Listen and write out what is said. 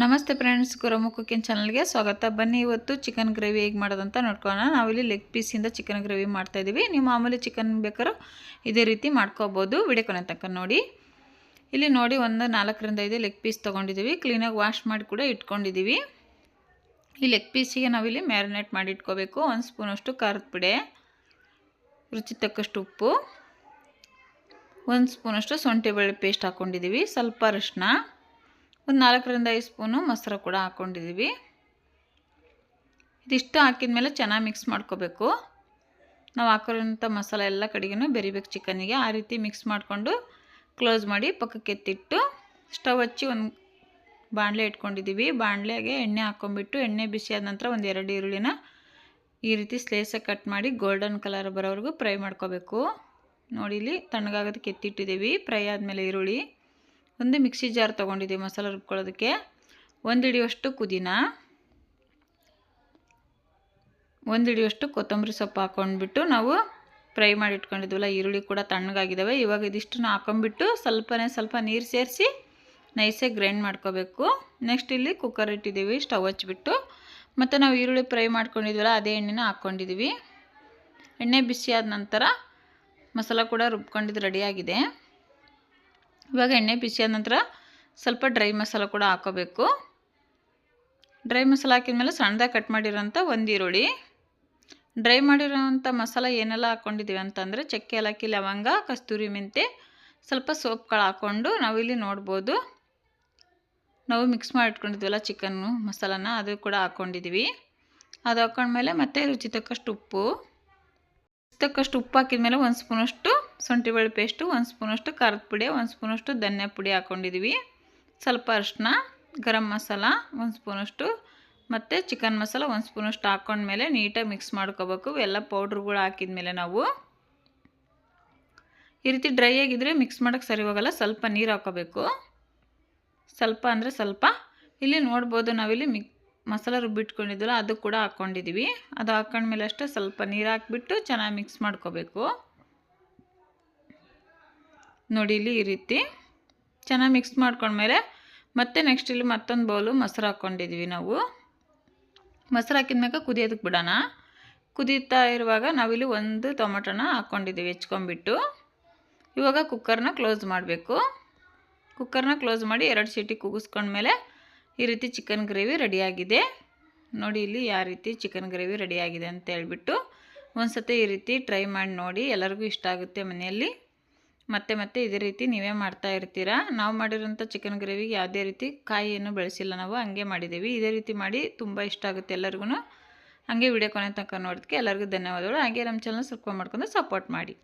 ನಮಸ್ತೆ friends ಗುರಮು cooking ಚಾನಲ್ಗೆ ಸ್ವಾಗತ. ಬನ್ನಿ, ಇವತ್ತು ಚಿಕನ್ ಗ್ರೇವಿ ಹೇಗೆ ಮಾಡೋದಂತ ನೋಡ್ಕೊಳ್ಳೋಣ. ನಾವಿಲ್ಲಿ ಲೆಗ್ ಪೀಸಿಂದ ಚಿಕನ್ ಗ್ರೇವಿ ಮಾಡ್ತಾಯಿದ್ದೀವಿ ನೀವು ಮಾಮೂಲಿ ಚಿಕನ್ ಬೇಕಾದ್ರೂ ಇದೇ ರೀತಿ ಮಾಡ್ಕೋಬೋದು. ವಿಡಿಯೋ ಕೊನೆ ತನಕ ನೋಡಿ. ಇಲ್ಲಿ ನೋಡಿ, ಒಂದು ನಾಲ್ಕರಿಂದ ಐದು ಲೆಗ್ ಪೀಸ್ ತೊಗೊಂಡಿದ್ದೀವಿ ಕ್ಲೀನಾಗಿ ವಾಶ್ ಮಾಡಿ ಕೂಡ ಇಟ್ಕೊಂಡಿದ್ದೀವಿ ಈ ಲೆಗ್ ಪೀಸಿಗೆ ನಾವಿಲ್ಲಿ ಮ್ಯಾರಿನೇಟ್ ಮಾಡಿ ಇಟ್ಕೋಬೇಕು. ಒಂದು ಸ್ಪೂನಷ್ಟು ಖಾರದ ಪುಡಿ, ರುಚಿ ತಕ್ಕಷ್ಟು ಉಪ್ಪು, ಒಂದು ಸ್ಪೂನಷ್ಟು ಶುಂಠಿ ಬೆಳ್ಳುಳ್ಳಿ ಪೇಸ್ಟ್ ಹಾಕ್ಕೊಂಡಿದ್ದೀವಿ ಸ್ವಲ್ಪ ಅರಿಶಿನ ಒಂದು ನಾಲ್ಕರಿಂದ ಐದು ಸ್ಪೂನು ಮೊಸರು ಕೂಡ ಹಾಕ್ಕೊಂಡಿದ್ದೀವಿ. ಇದಿಷ್ಟು ಹಾಕಿದ ಮೇಲೆ ಚೆನ್ನಾಗಿ ಮಿಕ್ಸ್ ಮಾಡ್ಕೋಬೇಕು. ನಾವು ಹಾಕೋರಂಥ ಮಸಾಲೆ ಎಲ್ಲ ಕಡೆಗೂ ಬೆರಿಬೇಕು ಚಿಕನ್ನಿಗೆ ಆ ರೀತಿ ಮಿಕ್ಸ್ ಮಾಡಿಕೊಂಡು ಕ್ಲೋಸ್ ಮಾಡಿ ಪಕ್ಕಕ್ಕೆ ಎತ್ತಿಟ್ಟು ಸ್ಟವ್ ಹಚ್ಚಿ ಒಂದು ಬಾಣಲೆ ಇಟ್ಕೊಂಡಿದ್ದೀವಿ. ಬಾಣಲೆಗೆ ಎಣ್ಣೆ ಹಾಕ್ಕೊಂಬಿಟ್ಟು ಎಣ್ಣೆ ಬಿಸಿ ಆದ ನಂತರ ಒಂದು ಎರಡು ಈರುಳ್ಳಿನ ಈ ರೀತಿ ಸ್ಲೇಸಾಗಿ ಕಟ್ ಮಾಡಿ ಗೋಲ್ಡನ್ ಕಲರ್ ಬರೋವರೆಗೂ ಫ್ರೈ ಮಾಡ್ಕೋಬೇಕು. ನೋಡಿ ಇಲ್ಲಿ ತಣ್ಣಗಾಗೋದಕ್ಕೆ ಎತ್ತಿಟ್ಟಿದ್ದೀವಿ. ಫ್ರೈ ಆದಮೇಲೆ ಈರುಳ್ಳಿ. ಒಂದು ಮಿಕ್ಸಿ ಜಾರ್ ತೊಗೊಂಡಿದ್ದೀವಿ ಮಸಾಲೆ ರುಬ್ಕೊಳ್ಳೋದಕ್ಕೆ. ಒಂದು ಹಿಡಿಯುವಷ್ಟು ಪುದೀನ. ಒಂದು ಹಿಡಿಯುವಷ್ಟು ಕೊತ್ತಂಬರಿ ಸೊಪ್ಪು ಹಾಕ್ಕೊಂಡ್ಬಿಟ್ಟು ನಾವು ಫ್ರೈ ಮಾಡಿ ಇಟ್ಕೊಂಡಿದ್ವಲ್ಲ ಈರುಳ್ಳಿ ಕೂಡ ತಣ್ಣಗಾಗಿದ್ದಾವೆ. ಇವಾಗ ಇದಿಷ್ಟನ್ನು ಹಾಕೊಂಡ್ಬಿಟ್ಟು ಸ್ವಲ್ಪನೇ ಸ್ವಲ್ಪ ನೀರು ಸೇರಿಸಿ ನೈಸಾಗಿ ಗ್ರೈಂಡ್ ಮಾಡ್ಕೋಬೇಕು. ನೆಕ್ಸ್ಟ್ ಇಲ್ಲಿ ಕುಕ್ಕರ್ ಇಟ್ಟಿದ್ದೀವಿ, ಸ್ಟವ್ ಹಚ್ಬಿಟ್ಟು. ಮತ್ತು ನಾವು ಈರುಳ್ಳಿ ಫ್ರೈ ಮಾಡ್ಕೊಂಡಿದ್ವಲ್ಲ ಅದೇ ಎಣ್ಣೆನ ಹಾಕ್ಕೊಂಡಿದ್ದೀವಿ ಎಣ್ಣೆ ಬಿಸಿ ಆದ ನಂತರ ಮಸಾಲ ಕೂಡ ರುಬ್ಕೊಂಡಿದ್ದು ರೆಡಿಯಾಗಿದೆ ಇವಾಗ ಎಣ್ಣೆ ಬಿಸಿ ಆದ ನಂತರ ಸ್ವಲ್ಪ ಡ್ರೈ ಮಸಾಲ ಕೂಡ ಹಾಕೋಬೇಕು. ಡ್ರೈ ಮಸಾಲ ಹಾಕಿದ್ಮೇಲೆ ಸಣ್ಣದಾಗಿ ಕಟ್ ಮಾಡಿರೋಂಥ ಒಂದು ಈರುಳ್ಳಿ. ಡ್ರೈ ಮಾಡಿರೋವಂಥ ಮಸಾಲ ಏನೆಲ್ಲ ಹಾಕ್ಕೊಂಡಿದ್ದೀವಿ ಅಂತಂದರೆ ಚಕ್ಕೆ, ಏಲಕ್ಕಿ, ಲವಂಗ, ಕಸ್ತೂರಿ ಮೆಂತೆ ಸ್ವಲ್ಪ ಸೋಪ್ಗಳು ಹಾಕ್ಕೊಂಡು ನಾವಿಲ್ಲಿ ನೋಡ್ಬೋದು. ನಾವು ಮಿಕ್ಸ್ ಮಾಡಿ ಇಟ್ಕೊಂಡಿದ್ವಲ್ಲ ಚಿಕನ್ನು, ಮಸಾಲಾನ, ಅದು ಕೂಡ ಹಾಕ್ಕೊಂಡಿದ್ದೀವಿ ಅದು ಹಾಕ್ಕೊಂಡ್ಮೇಲೆ ಮತ್ತೆ ರುಚಿ ತಕ್ಕಷ್ಟು ಉಪ್ಪು. ತಕ್ಕಷ್ಟು ಉಪ್ಪು ಹಾಕಿದ್ಮೇಲೆ ಒಂದು ಸ್ಪೂನಷ್ಟು ಶುಂಠಿ ಬೆಳ್ಳಿ ಪೇಸ್ಟು, ಒಂದು ಸ್ಪೂನಷ್ಟು ಖಾರದ ಪುಡಿ, ಒಂದು ಸ್ಪೂನಷ್ಟು ಧನ್ಯ ಪುಡಿ ಹಾಕ್ಕೊಂಡಿದ್ದೀವಿ ಸ್ವಲ್ಪ ಅರಿಶಿನ ಗರಂ ಮಸಾಲ, ಒಂದು ಸ್ಪೂನಷ್ಟು ಮತ್ತು ಚಿಕನ್ ಮಸಾಲ, ಒಂದು ಸ್ಪೂನಷ್ಟು ಹಾಕ್ಕೊಂಡ್ಮೇಲೆ ನೀಟಾಗಿ ಮಿಕ್ಸ್ ಮಾಡ್ಕೋಬೇಕು. ಎಲ್ಲ ಪೌಡ್ರುಗಳು ಹಾಕಿದ್ಮೇಲೆ ನಾವು. ಈ ರೀತಿ ಡ್ರೈ ಆಗಿದ್ದರೆ ಮಿಕ್ಸ್ ಮಾಡೋಕ್ಕೆ ಸರಿ ಹೋಗಲ್ಲ, ಸ್ವಲ್ಪ ನೀರು ಹಾಕೋಬೇಕು. ಸ್ವಲ್ಪ ಅಂದರೆ ಸ್ವಲ್ಪ. ಇಲ್ಲಿ ನೋಡ್ಬೋದು ನಾವಿಲ್ಲಿ ಮಿಕ್ ಮಸಾಲ ರುಬ್ಬಿಟ್ಕೊಂಡಿದ್ವಲ್ಲ ಅದು ಕೂಡ ಹಾಕ್ಕೊಂಡಿದ್ದೀವಿ. ಅದು ಹಾಕ್ಕೊಂಡ್ಮೇಲೆ ಅಷ್ಟೇ ಸ್ವಲ್ಪ ನೀರು ಹಾಕ್ಬಿಟ್ಟು ಚೆನ್ನಾಗಿ ಮಿಕ್ಸ್ ಮಾಡ್ಕೋಬೇಕು. ನೋಡಿ ಇಲ್ಲಿ ಈ ರೀತಿ ಚೆನ್ನಾಗಿ ಮಿಕ್ಸ್ ಮಾಡ್ಕೊಂಡ್ಮೇಲೆ ಮತ್ತೆ ನೆಕ್ಸ್ಟ್ ಇಲ್ಲಿ ಮತ್ತೊಂದು ಬೌಲು ಮೊಸರು ಹಾಕ್ಕೊಂಡಿದ್ದೀವಿ ನಾವು. ಮೊಸರು ಹಾಕಿದ್ಮೇಲೆ ಕುದಿಯೋದಕ್ಕೆ ಬಿಡೋಣ. ಕುದೀತಾ ಇರುವಾಗ ನಾವಿಲ್ಲಿ ಒಂದು ಟೊಮೊಟೊನ ಹಾಕ್ಕೊಂಡಿದ್ದೀವಿ ಹೆಚ್ಕೊಂಬಿಟ್ಟು ಇವಾಗ ಕುಕ್ಕರ್ನ ಕ್ಲೋಸ್ ಮಾಡಬೇಕು. ಕುಕ್ಕರ್ನ ಕ್ಲೋಸ್ ಮಾಡಿ ಎರಡು ಸೀಟಿ ಕೂಗಿಸ್ಕೊಂಡ್ಮೇಲೆ ಈ ರೀತಿ ಚಿಕನ್ ಗ್ರೇವಿ ರೆಡಿಯಾಗಿದೆ ನೋಡಿ ಇಲ್ಲಿ ಯಾವ ರೀತಿ ಚಿಕನ್ ಗ್ರೇವಿ ರೆಡಿಯಾಗಿದೆ ಅಂತ ಹೇಳ್ಬಿಟ್ಟು ಒಂದು ಸತಿ ಈ ರೀತಿ ಟ್ರೈ ಮಾಡಿ ನೋಡಿ, ಎಲ್ಲರಿಗೂ ಇಷ್ಟ ಆಗುತ್ತೆ ಮನೆಯಲ್ಲಿ. ಮತ್ತೆ ಮತ್ತೆ ಇದೇ ರೀತಿ ನೀವೇ ಮಾಡ್ತಾ ಇರ್ತೀರಾ? ನಾವು ಮಾಡಿರೋಂಥ ಚಿಕನ್ ಗ್ರೇವಿಗೆ ಯಾವುದೇ ರೀತಿ ಕಾಯಿಯನ್ನು ಬೆಳೆಸಿಲ್ಲ ನಾವು, ಹಂಗೆ ಮಾಡಿದ್ದೀವಿ. ಇದೇ ರೀತಿ ಮಾಡಿ ತುಂಬ ಇಷ್ಟ ಆಗುತ್ತೆ ಎಲ್ಲರಿಗೂ. ಹಾಗೆ ವಿಡಿಯೋ ಕೊನೆ ತನಕ ನೋಡೋದಕ್ಕೆ ಎಲ್ಲರಿಗೂ ಧನ್ಯವಾದಗಳು. ಹಾಗೆ ನಮ್ಮ ಚಾನಲ್ ಸಬ್ಸ್ಕ್ರೈಬ್ ಮಾಡ್ಕೊಂಡು ಸಪೋರ್ಟ್ ಮಾಡಿ.